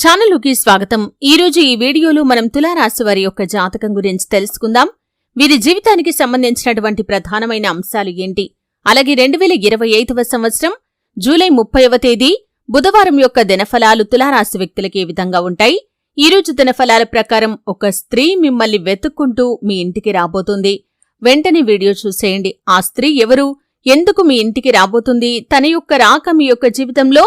ఛానలుకి స్వాగతం. ఈ రోజు ఈ వీడియోలో మనం తులారాశి వారి యొక్క జాతకం గురించి తెలుసుకుందాం. వీరి జీవితానికి సంబంధించినటువంటి ప్రధానమైన అంశాలు ఏంటి? అలాగే రెండు వేల ఇరవై ఐదవ సంవత్సరం జూలై ముప్పైవ తేదీ బుధవారం యొక్క దినఫలాలు తులారాశి వ్యక్తులకి ఏ విధంగా ఉంటాయి? ఈ రోజు దినఫలాల ప్రకారం ఒక స్త్రీ మిమ్మల్ని వెతుక్కుంటూ మీ ఇంటికి రాబోతుంది. వెంటనే వీడియో చూసేయండి. ఆ స్త్రీ ఎవరు? ఎందుకు మీ ఇంటికి రాబోతుంది? తన యొక్క రాక మీ యొక్క జీవితంలో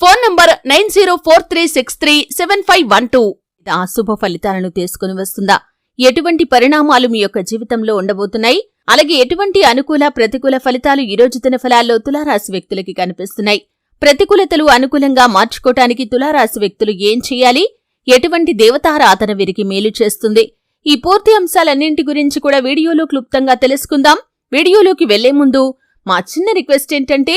Phone number nine zero four three six three seven five one two. అశుభ ఫలితాలను తీసుకుని వస్తుందా? ఎటువంటి పరిణామాలు మీ యొక్క జీవితంలో ఉండబోతున్నాయి? అలాగే ఎటువంటి అనుకూల ప్రతికూల ఫలితాలు ఈ రోజు ఫలాల్లో తులారాశి వ్యక్తులకి కనిపిస్తున్నాయి? ప్రతికూలతలు అనుకూలంగా మార్చుకోటానికి తులారాశి వ్యక్తులు ఏం చేయాలి? ఎటువంటి దేవతారాధన వీరికి మేలు చేస్తుంది? ఈ పూర్తి అంశాలన్నింటి గురించి కూడా వీడియోలో క్లుప్తంగా తెలుసుకుందాం. వీడియోలోకి వెళ్ళే ముందు మా చిన్న రిక్వెస్ట్ ఏంటంటే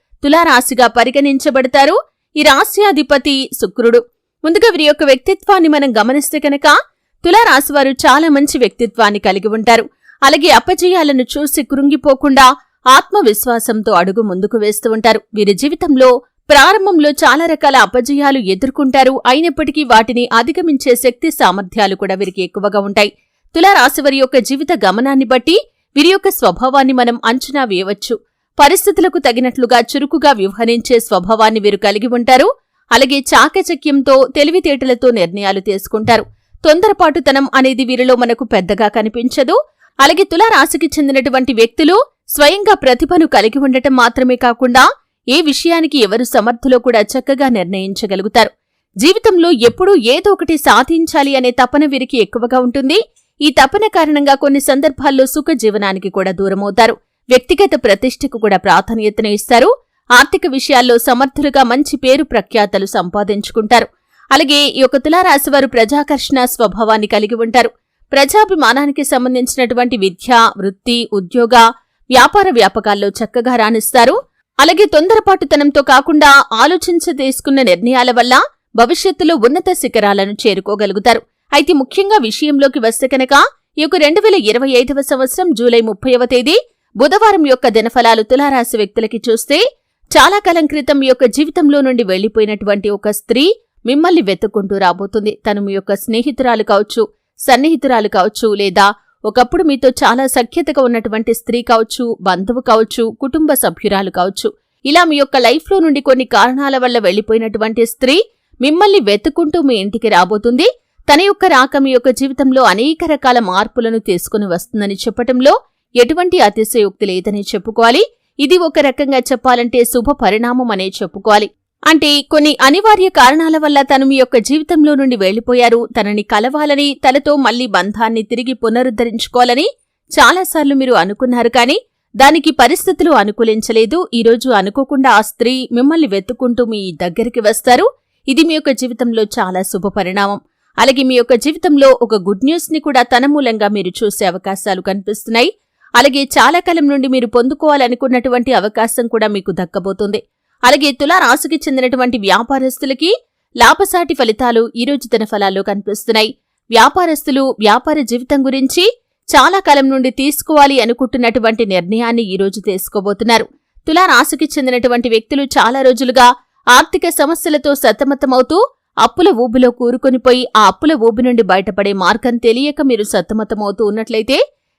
తులారాశిగా పరిగణించబడతారు. ఈ రాశ్యాధిపతి శుక్రుడు. ముందుగా వీరి యొక్క వ్యక్తిత్వాన్ని మనం గమనిస్తే కనుక తులారాశివారు చాలా మంచి వ్యక్తిత్వాన్ని కలిగి ఉంటారు. అలాగే అపజయాలను చూసి కృంగిపోకుండా ఆత్మవిశ్వాసంతో అడుగు ముందుకు వేస్తూ ఉంటారు. వీరి జీవితంలో ప్రారంభంలో చాలా రకాల అపజయాలు ఎదుర్కొంటారు. అయినప్పటికీ వాటిని అధిగమించే శక్తి సామర్థ్యాలు కూడా వీరికి ఎక్కువగా ఉంటాయి. తులారాశివారి యొక్క జీవిత గమనాన్ని బట్టి వీరి యొక్క స్వభావాన్ని మనం అంచనా వేయవచ్చు. పరిస్థితులకు తగినట్లుగా చురుకుగా వ్యవహరించే స్వభావాన్ని వీరు కలిగి ఉంటారు. అలాగే చాకచక్యంతో తెలివితేటలతో నిర్ణయాలు తీసుకుంటారు. తొందరపాటుతనం అనేది వీరిలో మనకు పెద్దగా కనిపించదు. అలాగే తులారాశికి చెందినటువంటి వ్యక్తులు స్వయంగా ప్రతిభను కలిగి ఉండటం మాత్రమే కాకుండా ఏ విషయానికి ఎవరు సమర్థులో కూడా చక్కగా నిర్ణయించగలుగుతారు. జీవితంలో ఎప్పుడూ ఏదో ఒకటి సాధించాలి అనే తపన వీరికి ఎక్కువగా ఉంటుంది. ఈ తపన కారణంగా కొన్ని సందర్భాల్లో సుఖ జీవనానికి కూడా దూరమవుతారు. వ్యక్తిగత ప్రతిష్టకు కూడా ప్రాధాన్యతను ఇస్తారు. ఆర్థిక విషయాల్లో సమర్థులుగా మంచి పేరు ప్రఖ్యాతలు సంపాదించుకుంటారు. అలాగే ఈ యొక్క తులారాశివారు ప్రజాకర్షణ స్వభావాన్ని కలిగి ఉంటారు. ప్రజాభిమానానికి సంబంధించినటువంటి విద్య వృత్తి ఉద్యోగ వ్యాపార వ్యాపకాల్లో చక్కగా రాణిస్తారు. అలాగే తొందరపాటుతనంతో కాకుండా ఆలోచించ తీసుకున్న నిర్ణయాల వల్ల భవిష్యత్తులో ఉన్నత శిఖరాలను చేరుకోగలుగుతారు. అయితే ముఖ్యంగా విషయంలోకి వస్తే కనుక ఈ యొక్క రెండు వేల ఇరవై ఐదవ సంవత్సరం జూలై ముప్పైవ తేదీ బుధవారం యొక్క దినఫలాలు తులారాశి వ్యక్తులకి చూస్తే చాలా కాలం క్రితం మీ యొక్క జీవితంలో నుండి వెళ్ళిపోయినటువంటి ఒక స్త్రీ మిమ్మల్ని వెతుక్కుంటూ రాబోతుంది. తను మీ యొక్క స్నేహితురాలు కావచ్చు సన్నిహితురాలు కావచ్చు లేదా ఒకప్పుడు మీతో చాలా సఖ్యతగా ఉన్నటువంటి స్త్రీ కావచ్చు బంధువు కావచ్చు కుటుంబ సభ్యురాలు కావచ్చు. ఇలా మీ యొక్క లైఫ్లో నుండి కొన్ని కారణాల వల్ల వెళ్ళిపోయినటువంటి స్త్రీ మిమ్మల్ని వెతుక్కుంటూ మీ ఇంటికి రాబోతుంది. తన యొక్క రాక మీ యొక్క జీవితంలో అనేక రకాల మార్పులను తీసుకుని వస్తుందని చెప్పటంలో ఎటువంటి అతిశయోక్తి లేదని చెప్పుకోవాలి. ఇది ఒక రకంగా చెప్పాలంటే శుభ పరిణామం అనే చెప్పుకోవాలి. అంటే కొన్ని అనివార్య కారణాల వల్ల తను మీ యొక్క జీవితంలో నుండి వెళ్ళిపోయారు తనని కలవాలని తనతో మళ్ళీ బంధాన్ని తిరిగి పునరుద్ధరించుకోవాలని చాలాసార్లు మీరు అనుకున్నారు కానీ దానికి పరిస్థితులు అనుకూలించలేదు. ఈరోజు అనుకోకుండా ఆ స్త్రీ మిమ్మల్ని వెతుక్కుంటూ మీ దగ్గరికి వస్తారు. ఇది మీ యొక్క జీవితంలో చాలా శుభ పరిణామం. అలాగే మీ యొక్క జీవితంలో ఒక గుడ్ న్యూస్ని కూడా తన మూలంగా మీరు చూసే అవకాశాలు కనిపిస్తున్నాయి. అలాగే చాలా కాలం నుండి మీరు పొందుకోవాలనుకున్నటువంటి అవకాశం కూడా మీకు దక్కబోతుంది. అలాగే తులారాశికి చెందినటువంటి వ్యాపారస్తులకి లాభసాటి ఫలితాలు ఈ రోజు దిన ఫలాల్లో కనిపిస్తున్నాయి. వ్యాపారస్తులు వ్యాపార జీవితం గురించి చాలా కాలం నుండి తీసుకోవాలి అనుకుంటున్నటువంటి నిర్ణయాన్ని ఈ రోజు తీసుకోబోతున్నారు. తులారాశికి చెందినటువంటి వ్యక్తులు చాలా రోజులుగా ఆర్థిక సమస్యలతో సతమతమవుతూ అప్పుల ఊబిలో కూరుకొనిపోయి ఆ అప్పుల ఊబి నుండి బయటపడే మార్గం తెలియక మీరు సతమతమవుతూ ఉన్నట్లయితే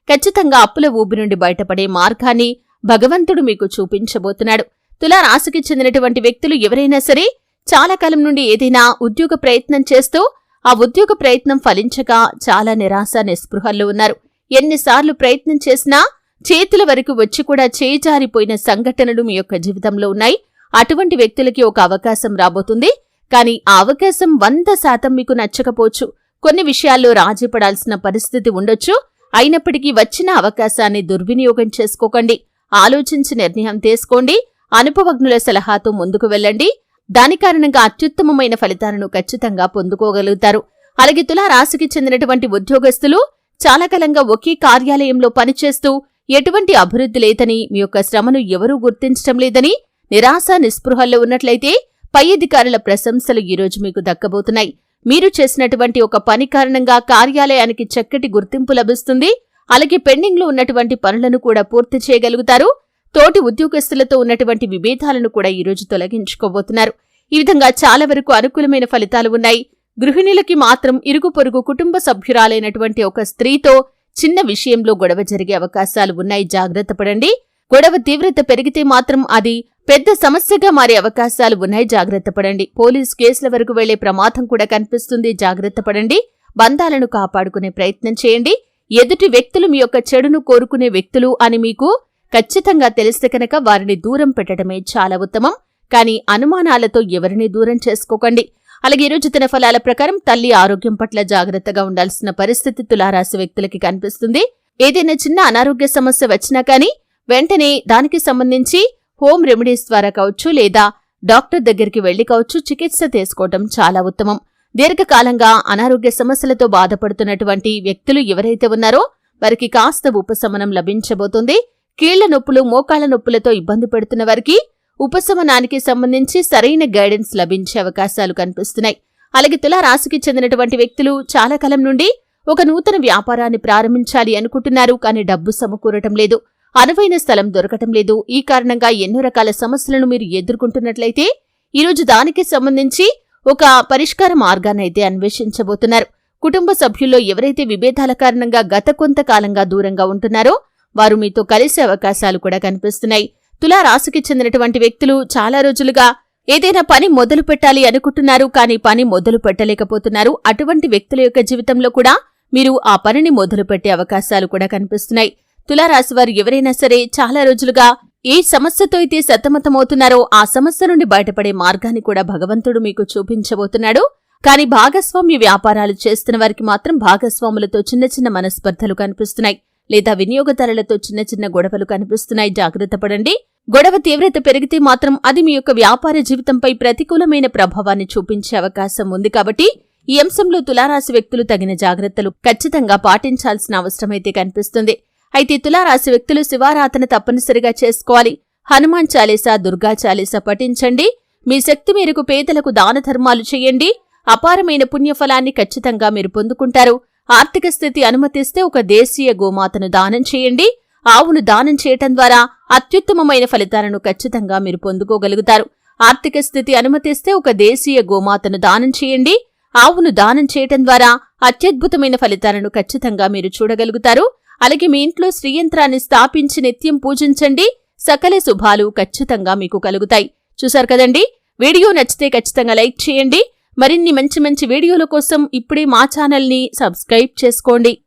ఖచ్చితంగా అప్పుల ఊబి నుండి బయటపడే మార్గాన్ని భగవంతుడు మీకు చూపించబోతున్నాడు. తులారాశికి చెందినటువంటి వ్యక్తులు ఎవరైనా సరే చాలా కాలం నుండి ఏదైనా ఉద్యోగ ప్రయత్నం చేస్తూ ఆ ఉద్యోగ ప్రయత్నం ఫలించక చాలా నిరాశ నిస్పృహల్లో ఉన్నారు. ఎన్నిసార్లు ప్రయత్నం చేసినా చేతుల వరకు వచ్చి కూడా చేజారిపోయిన సంఘటనలు మీ యొక్క జీవితంలో ఉన్నాయి. అటువంటి వ్యక్తులకి ఒక అవకాశం రాబోతుంది. కానీ ఆ అవకాశం వంద శాతం మీకు నచ్చకపోవచ్చు. కొన్ని విషయాల్లో రాజీ పడాల్సిన పరిస్థితి ఉండొచ్చు. అయినప్పటికీ వచ్చిన అవకాశాన్ని దుర్వినియోగం చేసుకోకండి. ఆలోచించి నిర్ణయం తీసుకోండి. అనుభవజ్ఞుల సలహాతో ముందుకు వెళ్ళండి. దాని కారణంగా అత్యుత్తమమైన ఫలితాలను ఖచ్చితంగా పొందుకోగలుగుతారు. అలాగే తులారాశికి చెందినటువంటి ఉద్యోగస్తులు చాలా కాలంగా ఒకే కార్యాలయంలో పనిచేస్తూ ఎటువంటి అభివృద్ధి లేదని మీ యొక్క శ్రమను ఎవరూ గుర్తించడం లేదని నిరాశ నిస్పృహల్లో ఉన్నట్లయితే పై అధికారుల ప్రశంసలు ఈరోజు మీకు దక్కబోతున్నాయి. మీరు చేసినటువంటి ఒక పని కారణంగా కార్యాలయానికి చక్కటి గుర్తింపు లభిస్తుంది. అలాగే పెండింగ్లో ఉన్నటువంటి పనులను కూడా పూర్తి చేయగలుగుతారు. తోటి ఉద్యోగస్తులతో ఉన్నటువంటి విభేదాలను కూడా ఈరోజు తొలగించుకోబోతున్నారు. ఈ విధంగా చాలా వరకు అనుకూలమైన ఫలితాలు ఉన్నాయి. గృహిణులకి మాత్రం ఇరుగు పొరుగు కుటుంబ సభ్యురాలైనటువంటి ఒక స్త్రీతో చిన్న విషయంలో గొడవ జరిగే అవకాశాలు ఉన్నాయి. జాగ్రత్త పడండి. గొడవ తీవ్రత పెరిగితే మాత్రం అది పెద్ద సమస్యగా మారే అవకాశాలు ఉన్నాయి. జాగ్రత్త పడండి. పోలీస్ కేసుల వరకు వెళ్ళే ప్రమాదం కూడా కనిపిస్తుంది. జాగ్రత్త పడండి. బంధాలను కాపాడుకునే ప్రయత్నం చేయండి. ఎదుటి వ్యక్తులు మీ యొక్క చెడును కోరుకునే వ్యక్తులు అని మీకు ఖచ్చితంగా తెలిస్తే కనుక వారిని దూరం పెట్టడమే చాలా ఉత్తమం. కానీ అనుమానాలతో ఎవరిని దూరం చేసుకోకండి. అలాగే ఈరోజు తన ఫలాల ప్రకారం తల్లి ఆరోగ్యం పట్ల జాగ్రత్తగా ఉండాల్సిన పరిస్థితి తులారాశి వ్యక్తులకి కనిపిస్తుంది. ఏదైనా చిన్న అనారోగ్య సమస్య వచ్చినా కానీ వెంటనే దానికి సంబంధించి హోమ్ రెమెడీస్ ద్వారా కావచ్చు లేదా డాక్టర్ దగ్గరికి వెళ్ళి కావచ్చు చికిత్స తీసుకోవటం చాలా ఉత్తమం. దీర్ఘకాలంగా అనారోగ్య సమస్యలతో బాధపడుతున్నటువంటి వ్యక్తులు ఎవరైతే ఉన్నారో వారికి కాస్త ఉపశమనం లభించబోతుంది. కీళ్ళ నొప్పులు మోకాళ్ళ నొప్పులతో ఇబ్బంది పెడుతున్న వారికి ఉపశమనానికి సంబంధించి సరైన గైడెన్స్ లభించే అవకాశాలు కనిపిస్తున్నాయి. అలాగే తులారాశికి చెందినటువంటి వ్యక్తులు చాలా కాలం నుండి ఒక నూతన వ్యాపారాన్ని ప్రారంభించాలి అనుకుంటున్నారు. కానీ డబ్బు సమకూరటం లేదు. అనువైన స్థలం దొరకటం లేదు. ఈ కారణంగా ఎన్నో రకాల సమస్యలను మీరు ఎదుర్కొంటున్నట్లయితే ఈరోజు దానికి సంబంధించి ఒక పరిష్కార మార్గాన్నైతే అన్వేషించబోతున్నారు. కుటుంబ సభ్యుల్లో ఎవరైతే విభేదాల కారణంగా గత కొంతకాలంగా దూరంగా ఉంటున్నారో వారు మీతో కలిసే అవకాశాలు కూడా కనిపిస్తున్నాయి. తులా రాశికి చెందినటువంటి వ్యక్తులు చాలా రోజులుగా ఏదైనా పని మొదలు పెట్టాలి అనుకుంటున్నారు కానీ పని మొదలు పెట్టలేకపోతున్నారు. అటువంటి వ్యక్తుల యొక్క జీవితంలో కూడా మీరు ఆ పనిని మొదలు పెట్టే అవకాశాలు కూడా కనిపిస్తున్నాయి. తులారాశి వారు ఎవరైనా సరే చాలా రోజులుగా ఏ సమస్యతో అయితే సతమతమవుతున్నారో ఆ సమస్య నుండి బయటపడే మార్గాన్ని కూడా భగవంతుడు మీకు చూపించబోతున్నాడు. కానీ భాగస్వామ్య వ్యాపారాలు చేస్తున్న వారికి మాత్రం భాగస్వాములతో చిన్న చిన్న మనస్పర్ధలు కనిపిస్తున్నాయి. లేదా వినియోగదారులతో చిన్న చిన్న గొడవలు కనిపిస్తున్నాయి. జాగ్రత్త పడండి. గొడవ తీవ్రత పెరిగితే మాత్రం అది మీ యొక్క వ్యాపార జీవితంపై ప్రతికూలమైన ప్రభావాన్ని చూపించే అవకాశం ఉంది కాబట్టి ఈ అంశంలో తులారాశి వ్యక్తులు తగిన జాగ్రత్తలు ఖచ్చితంగా పాటించాల్సిన అవసరమైతే కనిపిస్తుంది. అయితే తులారాశి వ్యక్తులు శివారాధన తప్పనిసరిగా చేసుకోవాలి. హనుమాన్ చాలీసా దుర్గా చాలీసా పఠించండి. మీ శక్తి మేరకు పేదలకు దాన ధర్మాలు చేయండి. అపారమైన పుణ్యఫలాన్ని ఖచ్చితంగా మీరు పొందుకుంటారు. ఆర్థిక స్థితి అనుమతిస్తే ఒక దేశీయ గోమాతను దానం చేయండి. ఆవును దానం చేయటం ద్వారా అత్యుత్తమమైన ఫలితాలను ఖచ్చితంగా మీరు పొందుకోగలుగుతారు. ఆర్థిక స్థితి అనుమతిస్తే ఒక దేశీయ గోమాతను దానం చేయండి. ఆవును దానం చేయటం ద్వారా అత్యద్భుతమైన ఫలితాలను ఖచ్చితంగా మీరు చూడగలుగుతారు. అలాగే మీ ఇంట్లో శ్రీయంత్రాన్ని స్థాపించి నిత్యం పూజించండి. సకల శుభాలు ఖచ్చితంగా మీకు కలుగుతాయి. చూశారు కదండి? వీడియో నచ్చితే ఖచ్చితంగా లైక్ చేయండి. మరిన్ని మంచి మంచి వీడియోల కోసం ఇప్పుడే మా ఛానల్ని సబ్స్క్రైబ్ చేసుకోండి.